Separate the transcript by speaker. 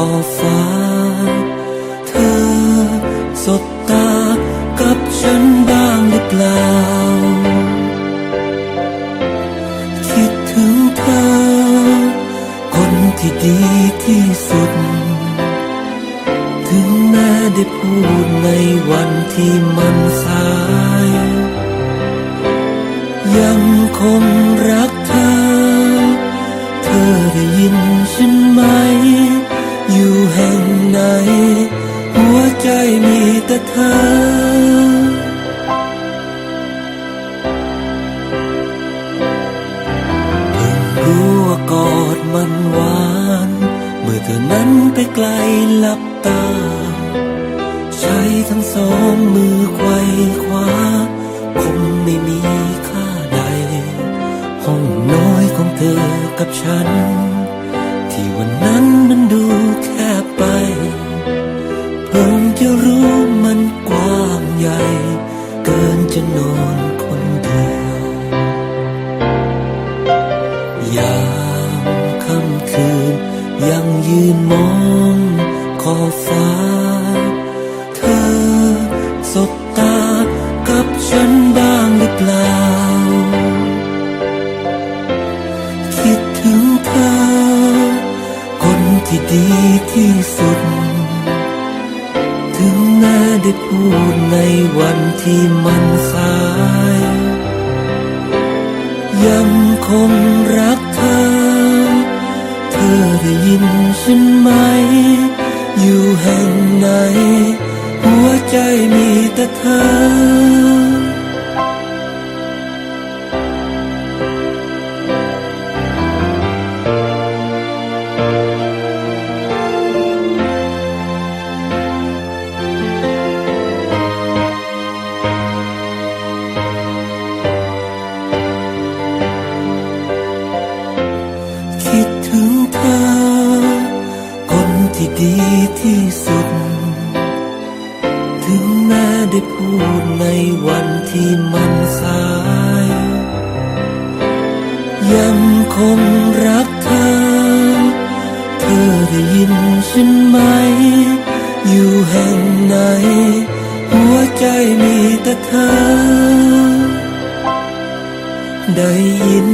Speaker 1: ขอบฟ้า เธอสบตากับฉันบ้างหรือเปล่า คิดถึงเธอ คนที่ดีที่สุด ถึงแม้ได้พูดในวันที่มันสาย ยังคงรักเธอ เธอได้ยินฉันไหม อยู่แห่งไหน หัวใจมีแต่เธอเพิ่งรู้ว่ากอดมันหวาน เมื่อเธอนั้นไปไกลหลับตา ใช้ทั้งสองมือไขว้คว้าคงไม่มีค่าใด ห้องน้อยของเธอกับฉัน ที่วัน จะรู้มันกว้างใหญ่ เกินจะนอนคนเดียว ยามค่ำคืนยังยืนมองขอบฟ้า เธอสบตากับฉันบ้างหรือเปล่า คิดถึงเธอ คนที่ดีที่สุด ถึงแม้ได้พูดในวันที่มันสาย ยังคงรักเธอ เธอได้ยินฉันไหม อยู่แห่งไหน หัวใจมีแต่เธอ ดีที่สุด ถึงแม้ได้พูดในวันที่มันสาย ยังคงรักเธอ เธอได้ยินฉันไหม อยู่แห่งไหน หัวใจมีแต่เธอ ได้ยิน